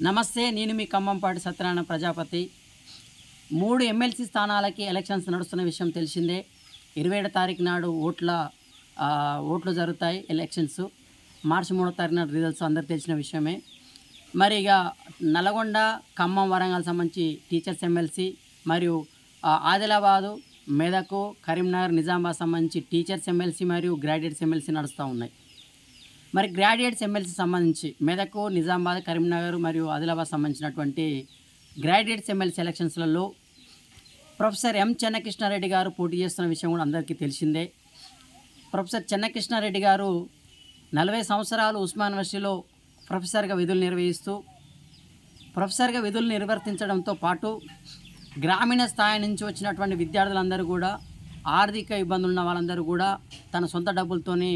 నమస్తే నేను మీ ఖమ్మంపాటి సత్యనారాయణ ప్రజాపతి. మూడు ఎమ్మెల్సీ స్థానాలకి ఎలక్షన్స్ నడుస్తున్న విషయం తెలిసిందే. ఇరవై ఏడు తారీఖు నాడు ఓట్ల ఓట్లు జరుగుతాయి ఎలక్షన్స్. మార్చి మూడో తారీఖు నాడు రిజల్ట్స్ అందరు తెలిసిన విషయమే. మరి ఇక నల్గొండ ఖమ్మం వరంగల్ సంబంధించి టీచర్స్ ఎమ్మెల్సీ మరియు ఆదిలాబాదు మెదకు కరీంనగర్ నిజామాబాద్ సంబంధించి టీచర్స్ ఎమ్మెల్సీ మరియు గ్రాడ్యుయేట్స్ ఎమ్మెల్సీ నడుస్తూ ఉన్నాయి. మరి గ్రాడ్యుయేట్స్ ఎమ్మెల్సీ సంబంధించి మెదక్ నిజామాబాద్ కరీంనగర్ మరియు ఆదిలాబాద్ సంబంధించినటువంటి గ్రాడ్యుయేట్స్ ఎమ్మెల్సీ ఎలక్షన్స్లలో ప్రొఫెసర్ ఎం చెన్నకృష్ణారెడ్డి గారు పోటీ చేస్తున్న విషయం కూడా అందరికీ తెలిసిందే. ప్రొఫెసర్ చెన్నకృష్ణారెడ్డి గారు నలభై సంవత్సరాలు ఉస్మాన్ యూనివర్సిటీలో ప్రొఫెసర్గా విధులు నిర్వహిస్తూ ప్రొఫెసర్గా విధులు నిర్వర్తించడంతో పాటు గ్రామీణ స్థాయి నుంచి వచ్చినటువంటి విద్యార్థులందరూ కూడా ఆర్థిక ఇబ్బందులు ఉన్న వాళ్ళందరూ కూడా తన సొంత డబ్బులతోని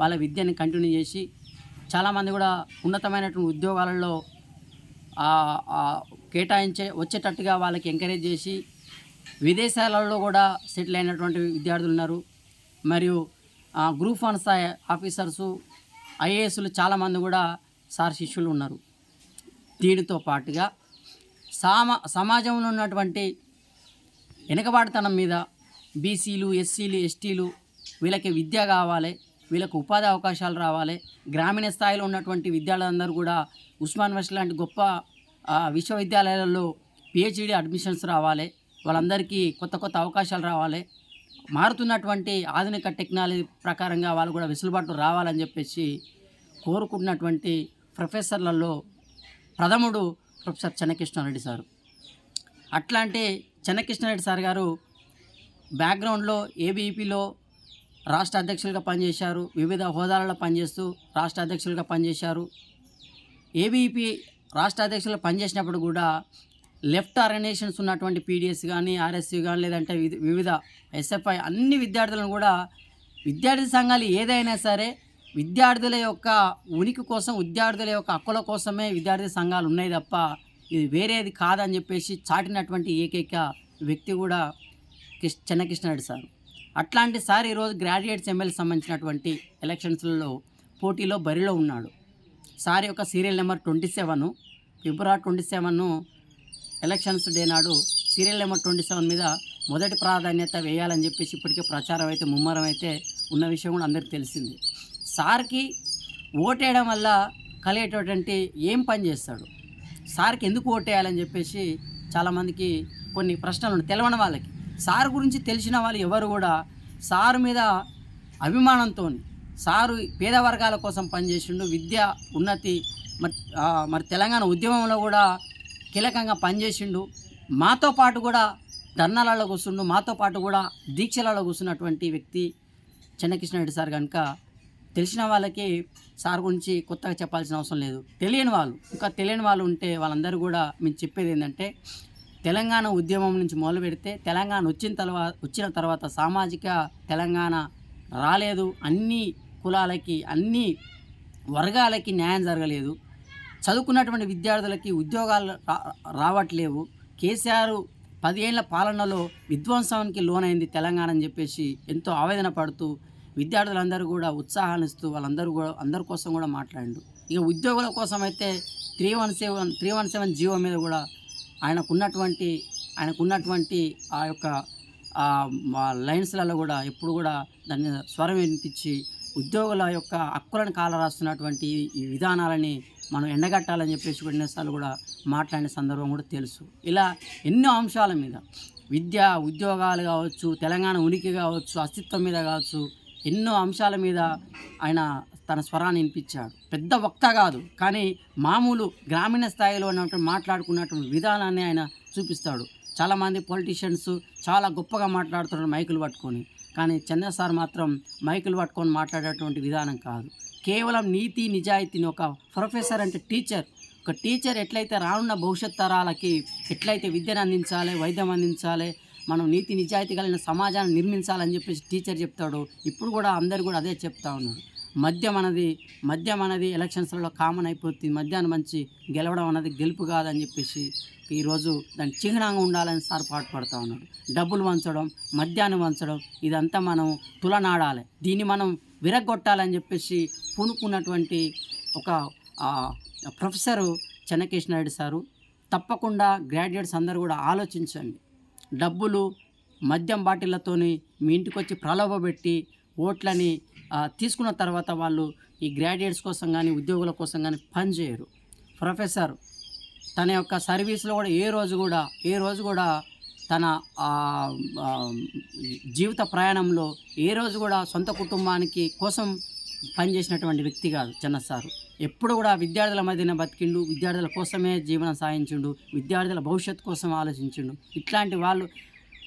వాళ్ళ విద్యని కంటిన్యూ చేసి చాలామంది కూడా ఉన్నతమైనటువంటి ఉద్యోగాలలో కేటాయించే వచ్చేటట్టుగా వాళ్ళకి ఎంకరేజ్ చేసి విదేశాలలో కూడా సెటిల్ అయినటువంటి విద్యార్థులు ఉన్నారు. మరియు గ్రూప్ వన్ స్థాయి ఆఫీసర్సు ఐఏఎస్లు చాలామంది కూడా సార్ శిష్యులు ఉన్నారు. దీనితో పాటుగా సామ సమాజంలో ఉన్నటువంటి వెనుకబాటుతనం మీద బీసీలు ఎస్సీలు ఎస్టీలు వీళ్ళకి విద్య కావాలి. వీళ్ళకు ఉపాధి అవకాశాలు రావాలి. గ్రామీణ స్థాయిలో ఉన్నటువంటి విద్యార్థులందరూ కూడా ఉస్మాన్ యూనివర్సిటీ లాంటి గొప్ప విశ్వవిద్యాలయాలలో పిహెచ్డి అడ్మిషన్స్ రావాలి. వాళ్ళందరికీ కొత్త కొత్త అవకాశాలు రావాలి. మారుతున్నటువంటి ఆధునిక టెక్నాలజీ ప్రకారంగా వాళ్ళు కూడా వెసులుబాటు రావాలని చెప్పేసి కోరుకుంటున్నటువంటి ప్రొఫెసర్లలో ప్రథముడు ప్రొఫెసర్ చెన్నకృష్ణారెడ్డి సారు. అట్లాంటి చెన్నకృష్ణారెడ్డి సార్ గారు బ్యాక్గ్రౌండ్లో ఏబీఈపీలో రాష్ట్ర అధ్యక్షులుగా పనిచేశారు వివిధ హోదాలలో పనిచేస్తూ రాష్ట్ర అధ్యక్షులుగా పనిచేశారు. ఏబీపీ రాష్ట్ర అధ్యక్షులు పనిచేసినప్పుడు కూడా లెఫ్ట్ ఆర్గనైజేషన్స్ ఉన్నటువంటి పీడిఎస్ కానీ ఆర్ఎస్సీ కానీ లేదంటే వివిధ- వివిధ ఎస్ఎఫ్ఐ అన్ని విద్యార్థులను కూడా విద్యార్థి సంఘాలు ఏదైనా సరే విద్యార్థుల యొక్క ఉనికి కోసం విద్యార్థుల యొక్క హక్కుల కోసమే విద్యార్థి సంఘాలు ఉన్నాయి తప్ప ఇది వేరేది కాదని చెప్పేసి చాటినటువంటి ఏకైక వ్యక్తి కూడా కిష్ చెన్నకృష్ణారెడ్డి సార్. అట్లాంటి సార్ ఈరోజు గ్రాడ్యుయేట్స్ ఎమ్మెల్యే సంబంధించినటువంటి ఎలక్షన్స్లలో పోటీలో బరిలో ఉన్నాడు. సార్ యొక్క serial number twenty seven February twenty seven elections day నాడు సీరియల్ నెంబర్ ట్వంటీ సెవెన్ మీద మొదటి ప్రాధాన్యత వేయాలని చెప్పేసి ఇప్పటికే ప్రచారం అయితే ముమ్మరం అయితే ఉన్న విషయం కూడా అందరికీ తెలిసింది. సార్కి ఓటేయడం వల్ల కలిగేటటువంటి ఏం పని చేస్తాడు? సార్కి ఎందుకు ఓటేయాలని చెప్పేసి చాలామందికి కొన్ని ప్రశ్నలు ఉన్నాయి. తెలవని వాళ్ళకి. సార్ గురించి తెలిసిన వాళ్ళు ఎవరు కూడా సార్ మీద అభిమానంతో సారు పేద వర్గాల కోసం పనిచేసిండు విద్య ఉన్నతి మరి మరి తెలంగాణ ఉద్యమంలో కూడా కీలకంగా పనిచేసిండు. మాతో పాటు కూడా ధర్నాలలో కూర్చుండు మాతో పాటు కూడా దీక్షలలో కూర్చున్నటువంటి వ్యక్తి చెన్నకృష్ణారెడ్డి సార్ కనుక తెలిసిన వాళ్ళకి సార్ గురించి కొత్తగా చెప్పాల్సిన అవసరం లేదు. తెలియని వాళ్ళు ఇంకా తెలియని వాళ్ళు ఉంటే వాళ్ళందరూ కూడా మేము చెప్పేది ఏంటంటే తెలంగాణ ఉద్యమం నుంచి మొదలు పెడితే తెలంగాణ వచ్చిన తర్వాత వచ్చిన తర్వాత సామాజిక తెలంగాణ రాలేదు. అన్ని కులాలకి అన్ని వర్గాలకి న్యాయం జరగలేదు. చదువుకున్నటువంటి విద్యార్థులకి ఉద్యోగాలు రా- రావట్లేవు. కేసీఆర్ పదేళ్ళ పాలనలో విధ్వంసానికి లోనైంది తెలంగాణ అని చెప్పేసి ఎంతో ఆవేదన పడుతూ విద్యార్థులందరూ కూడా ఉత్సాహాన్ని ఇస్తూ వాళ్ళందరూ కూడా అందరి కోసం కూడా మాట్లాడండు. ఇక ఉద్యోగుల కోసం అయితే three one seven three one seven GO మీద కూడా ఆయనకున్నటువంటి ఆయనకున్నటువంటి ఆ యొక్క లైన్స్లలో కూడా ఎప్పుడు కూడా దాన్ని స్వరం వినిపించి ఉద్యోగుల యొక్క హక్కులను కాలరాస్తున్నటువంటి ఈ- ఈ విధానాలని మనం ఎండగట్టాలని చెప్పేసి కూడా కూడా మాట్లాడిన సందర్భం కూడా తెలుసు. ఇలా ఎన్నో అంశాల మీద విద్య ఉద్యోగాలు కావచ్చు తెలంగాణ ఉనికి కావచ్చు అస్తిత్వం మీద కావచ్చు ఎన్నో అంశాల మీద ఆయన తన స్వరాన్ని వినిపించాడు. పెద్ద వక్త కాదు కానీ మామూలు గ్రామీణ స్థాయిలో ఉన్నటువంటి మాట్లాడుకున్నటువంటి విధానాన్ని ఆయన చూపిస్తాడు. చాలామంది పొలిటీషియన్స్ చాలా గొప్పగా మాట్లాడుతున్నారు మైకులు పట్టుకొని. కానీ చెన్న సార్ మాత్రం మైకులు పట్టుకొని మాట్లాడేటువంటి విధానం కాదు. కేవలం నీతి నిజాయితీని ఒక ప్రొఫెసర్ అంటే టీచర్ ఒక టీచర్ ఎట్లయితే రానున్న భవిష్యత్ తరాలకి ఎట్లయితే విద్యను అందించాలి వైద్యం అందించాలి మనం నీతి నిజాయితీ కలిగిన సమాజాన్ని నిర్మించాలని చెప్పేసి టీచర్ చెప్తాడు. ఇప్పుడు కూడా అందరు కూడా అదే చెప్తా ఉన్నారు. మద్యం అనేది మద్యం అనేది ఎలక్షన్స్లలో కామన్ అయిపోతుంది. మద్యాన్ని మంచి గెలవడం అనేది గెలుపు కాదని చెప్పేసి ఈరోజు దాని చిహ్నంగా ఉండాలని సార్ పాటుపడుతూ ఉన్నాడు. డబ్బులు వంచడం మద్యాన్ని వంచడం ఇదంతా మనం తులనాడాలి. దీన్ని మనం విరగొట్టాలని చెప్పేసి పూనుకున్నటువంటి ఒక ప్రొఫెసరు చెన్నకేశ్ నాయుడు సారు తప్పకుండా గ్రాడ్యుయేట్స్ అందరూ కూడా ఆలోచించండి. డబ్బులు మద్యం బాటిళ్ళతోని మీ ఇంటికి వచ్చి ప్రలోభపెట్టి ఓట్లని తీసుకున్న తర్వాత వాళ్ళు ఈ గ్రాడ్యుయేట్స్ కోసం కానీ ఉద్యోగుల కోసం కానీ పనిచేయరు ప్రొఫెసర్ తన యొక్క సర్వీస్లో కూడా ఏ రోజు కూడా ఏ రోజు కూడా తన జీవిత ప్రయాణంలో ఏ రోజు కూడా సొంత కుటుంబానికి కోసం పనిచేసినటువంటి వ్యక్తి కాదు చిన్న సారు. ఎప్పుడు కూడా విద్యార్థుల మధ్యన బతికిండు విద్యార్థుల కోసమే జీవనం సాగించిండు విద్యార్థుల భవిష్యత్తు కోసం ఆలోచించిండు. ఇట్లాంటి వాళ్ళు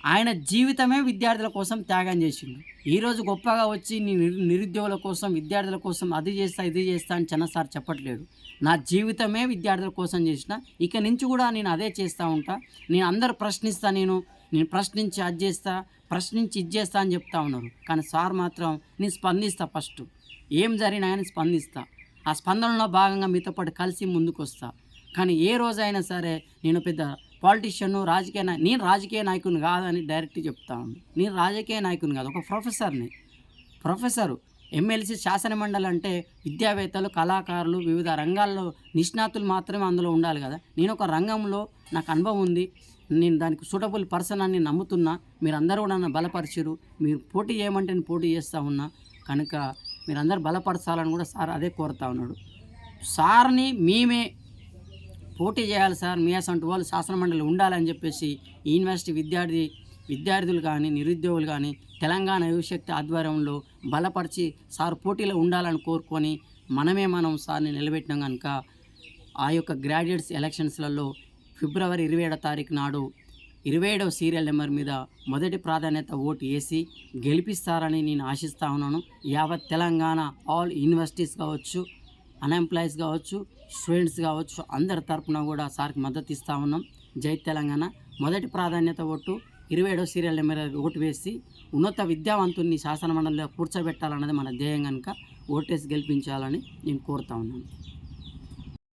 ఆయన జీవితమే విద్యార్థుల కోసం త్యాగం చేసిండు. ఈరోజు గొప్పగా వచ్చి నీ నిరు- నిరుద్యోగుల కోసం విద్యార్థుల కోసం అది చేస్తా ఇది చేస్తా అని చిన్న సార్ చెప్పట్లేడు నా జీవితమే విద్యార్థుల కోసం చేసిన. ఇక నుంచి కూడా నేను అదే చేస్తూ ఉంటా. నేను అందరు ప్రశ్నిస్తా నేను. నేను ప్రశ్నించి అది చేస్తా ప్రశ్నించి ఇది చేస్తా అని చెప్తా ఉన్నారు. కానీ సార్ మాత్రం నేను స్పందిస్తా ఫస్ట్. ఏం జరిగినా కానీ స్పందిస్తా. ఆ స్పందనలో భాగంగా మీతో పాటు కలిసి ముందుకు వస్తా కానీ ఏ రోజైనా సరే నేను పెద్ద పాలిటీషియన్ రాజకీయ నాయ నేను రాజకీయ నాయకుని కాదని డైరెక్ట్ చెప్తా ఉంది. నేను రాజకీయ నాయకుని కాదు ఒక ప్రొఫెసర్ని. ప్రొఫెసరు ఎమ్మెల్సీ శాసనమండలి అంటే విద్యావేత్తలు కళాకారులు వివిధ రంగాల్లో నిష్ణాతులు మాత్రమే అందులో ఉండాలి కదా. నేను ఒక రంగంలో నాకు అనుభవం ఉంది. నేను దానికి సూటబుల్ పర్సన్ అని నమ్ముతున్నా. మీరందరూ కూడా నన్ను బలపరిచిరు మీరు పోటీ చేయమంటే నేను పోటీ చేస్తూ ఉన్నా. కనుక మీరందరూ బలపరచాలని కూడా సార్ అదే కోరుతా ఉన్నాడు. సార్ని మేమే పోటీ చేయాలి సార్ మీ అసంటి వాళ్ళు శాసనమండలి ఉండాలని చెప్పేసి యూనివర్సిటీ విద్యార్థి విద్యార్థులు కానీ నిరుద్యోగులు కానీ తెలంగాణ యువశక్తి ఆధ్వర్యంలో బలపరిచి సార్ పోటీలో ఉండాలని కోరుకొని మనమే మనం సార్ని నిలబెట్టినాం కనుక ఆ యొక్క గ్రాడ్యుయేట్స్ ఎలక్షన్స్లలో ఫిబ్రవరి ఇరవై ఏడో తారీఖు నాడు ఇరవై ఏడవ సీరియల్ నెంబర్ మీద మొదటి ప్రాధాన్యత ఓటు వేసి గెలిపిస్తారని నేను ఆశిస్తా ఉన్నాను. యావత్ తెలంగాణ ఆల్ యూనివర్సిటీస్ కావచ్చు అన్ఎంప్లాయీస్ కావచ్చు స్టూడెంట్స్ కావచ్చు అందరి తరపున కూడా సార్కి మద్దతు ఇస్తూ ఉన్నాం. జై తెలంగాణ. మొదటి ప్రాధాన్యత ఓటు ఇరవై ఏడో సీరియల్ నెంబర్ ఓటు వేసి ఉన్నత విద్యావంతుల్ని శాసనమండలిలో కూర్చోబెట్టాలన్నది మన ధ్యేయం కనుక ఓటేసి గెలిపించాలని నేను కోరుతా ఉన్నాను.